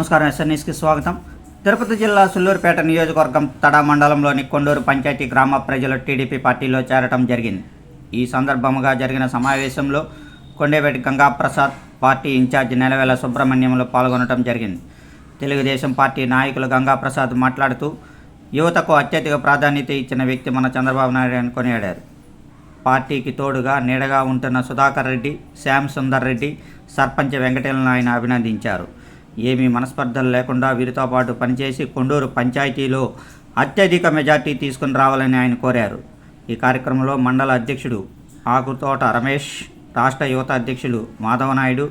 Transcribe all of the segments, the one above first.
నమస్కారం ఎస్ఎన్ఎస్కి స్వాగతం. తిరుపతి జిల్లా సుల్లూరుపేట నియోజకవర్గం తడా మండలంలోని కొండూరు పంచాయతీ గ్రామ ప్రజలు టీడీపీ పార్టీలో చేరటం జరిగింది. ఈ సందర్భంగా జరిగిన సమావేశంలో కొండేపేటి గంగాప్రసాద్ పార్టీ ఇన్ఛార్జ్ నెలవేల సుబ్రహ్మణ్యంలో పాల్గొనడం జరిగింది. తెలుగుదేశం పార్టీ నాయకులు గంగాప్రసాద్ మాట్లాడుతూ యువతకు అత్యధిక ప్రాధాన్యత ఇచ్చిన వ్యక్తి మన చంద్రబాబు నాయుడు అని కొనియాడారు. పార్టీకి తోడుగా నీడగా ఉంటున్న సుధాకర్ రెడ్డి శ్యామ్ సుందర్ రెడ్డి సర్పంచ్ వెంకటేలను ఆయన అభినందించారు. ఏమీ మనస్పర్ధలు లేకుండా వీరితో పాటు పనిచేసి కొండూరు పంచాయతీలో అత్యధిక మెజార్టీ తీసుకుని రావాలని ఆయన కోరారు. ఈ కార్యక్రమంలో మండల అధ్యక్షుడు ఆకుతోట రమేష్ రాష్ట్ర యువత అధ్యక్షులు మాధవనాయుడు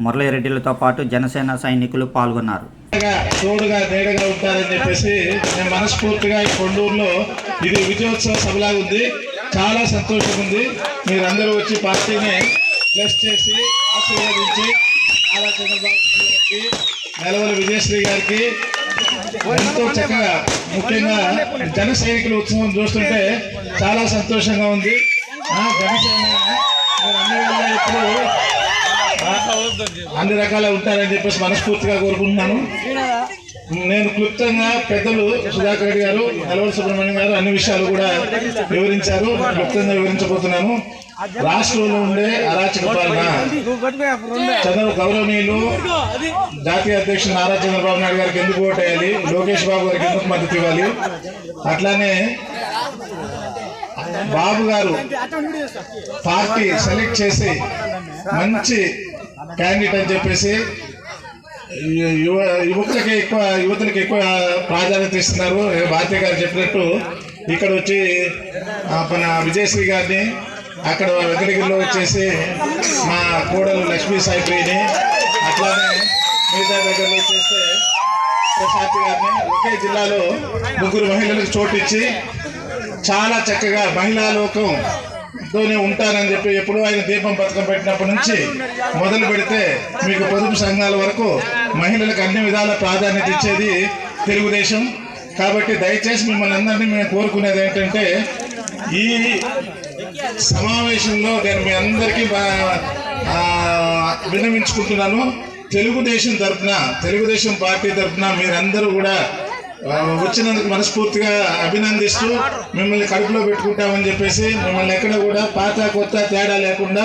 మురళీరెడ్డిలతో పాటు జనసేన సైనికులు పాల్గొన్నారు. నీడగా, తోడుగా నీడగా ఉంటారని చెప్పేసి నేను మనస్ఫూర్తిగా ఈ కొండూరులో ఇది విజయోత్సవ సభలాగా ఉంది. చాలా సంతోషం ఉంది. మీరందరూ వచ్చి పార్టీని బ్లెస్ చేసి ఆశీర్వదించి నారా చంద్రబాబు గారికి నెలవల విజయశ్రీ గారికి ఎంతో చక్కగా ముఖ్యంగా జన సైనికుల ఉత్సవం చూస్తుంటే చాలా సంతోషంగా ఉంది. జనసేన అన్ని ఇప్పుడు అన్ని రకాల ఉంటారని చెప్పేసి మనస్ఫూర్తిగా కోరుకుంటున్నాను. నేను క్లుప్తంగా పెద్దలు సుధాకర్ రెడ్డి గారు నెలవల సుబ్రహ్మణ్యం గారు అన్ని విషయాలు కూడా వివరించారు. క్లుప్తంగా వివరించబోతున్నాను. రాష్ట్రంలో ఉండే అరాచక పాలన. చంద్ర గౌరవనీయులు జాతీయ అధ్యక్షుడు నారా చంద్రబాబు నాయుడు గారికి ఎందుకు ఓటేయాలి లోకేష్ బాబు గారికి ఎందుకు మద్దతు ఇవ్వాలి? అట్లానే బాబు గారు పార్టీ సెలెక్ట్ చేసి మంచి క్యాండిడేట్ అని చెప్పేసి యువ యువకులకి ఎక్కువ యువతులకి ఎక్కువ ప్రాధాన్యత ఇస్తున్నారు. ఏ భారతి గారు చెప్పినట్టు ఇక్కడ వచ్చి మన విజయశ్రీ గారిని అక్కడ వెంకటగిరిలో వచ్చేసి మా కోడలు లక్ష్మీ సాయిప్రిని అట్లానే మిగతా దగ్గరలో వచ్చేస్తే ప్రశాంతి గారిని ఒకే జిల్లాలో ముగ్గురు మహిళలకు చోటు ఇచ్చి చాలా చక్కగా మహిళా లోకం తోనే ఉంటానని చెప్పి ఎప్పుడూ ఆయన దీపం పథకం పెట్టినప్పటి నుంచి మొదలు పెడితే మీకు పొదుపు సంఘాల వరకు మహిళలకు అన్ని విధాల ప్రాధాన్యత ఇచ్చేది తెలుగుదేశం. కాబట్టి దయచేసి మిమ్మల్ని అందరినీ మేము కోరుకునేది ఏంటంటే ఈ సమావేశంలో నేను మీ అందరికీ విన్నవించుకుంటున్నాను. తెలుగుదేశం తరఫున తెలుగుదేశం పార్టీ తరఫున మీరందరూ కూడా వచ్చినందుకు మనస్ఫూర్తిగా అభినందిస్తూ మిమ్మల్ని కడుపులో పెట్టుకుంటామని చెప్పేసి మిమ్మల్ని ఎక్కడ కూడా పాత కొత్త తేడా లేకుండా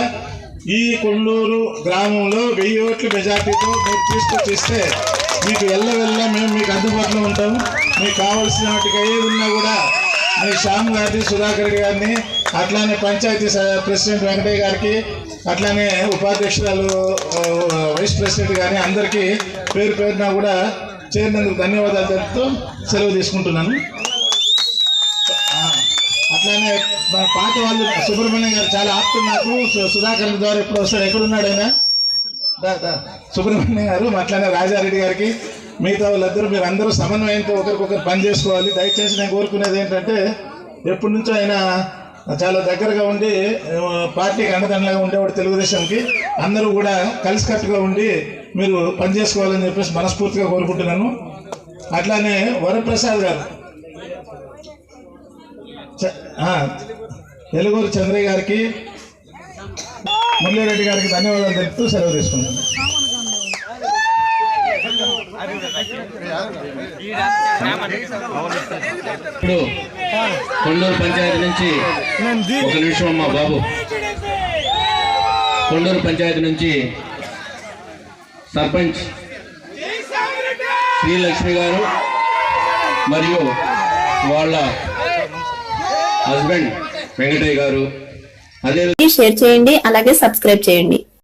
ఈ కొల్లూరు గ్రామంలో వెయ్యి ఓట్ల మెజార్టీతో మీరు తీసుకొచ్చిస్తే మీకు మీకు వెళ్ళ మేము మీకు అందుబాటులో ఉంటాము. మీకు కావాల్సిన వాటికి ఏది ఉన్నా కూడా మీ శ్యామ్ గారిని సుధాకర్ గారిని అట్లానే పంచాయతీ స- ప్రెసిడెంట్ వెంకటయ్య గారికి అట్లానే ఉపాధ్యక్షురాలు వైస్ ప్రెసిడెంట్ గారిని అందరికీ పేరు పేరున కూడా చేరినందుకు ధన్యవాదాలు తెలుపుతూ సెలవు తీసుకుంటున్నాను. అట్లానే మన పాత వాళ్ళు సుబ్రహ్మణ్యం గారు చాలా ఆప్తు నాకు సుధాకర్ ద్వారా ఎప్పుడు వస్తారు ఎక్కడున్నాడు ఆయన? సుబ్రహ్మణ్యం గారు అట్లానే రాజారెడ్డి గారికి మిగతా వాళ్ళందరూ మీరు అందరూ సమన్వయంతో ఒకరికొకరు పని చేసుకోవాలి. దయచేసి నేను కోరుకునేది ఏంటంటే ఎప్పటి నుంచో ఆయన చాలా దగ్గరగా ఉండి పార్టీకి అండదండగా ఉండేవాడు తెలుగుదేశంకి. అందరూ కూడా కలిసికట్టుగా ఉండి మీరు పని చేసుకోవాలని చెప్పేసి మనస్ఫూర్తిగా కోరుకుంటున్నాను. అట్లానే వరప్రసాద్ గారు. చ- చంద్రయ్య గారికి మురళీరెడ్డి గారికి ధన్యవాదాలు తెలుపుతూ సెలవు తీసుకున్నాను ఇప్పుడు కొండూరు పంచాయతీ నుంచి ఒక నిమిషం అమ్మా బాబు. కొండూరు పంచాయతీ నుంచి సర్పంచ్ శ్రీలక్ష్మి గారు మరియు వాళ్ళ హస్బెండ్ వెంకటయ్య గారు. అదే షేర్ చేయండి అలాగే సబ్స్క్రైబ్ చేయండి.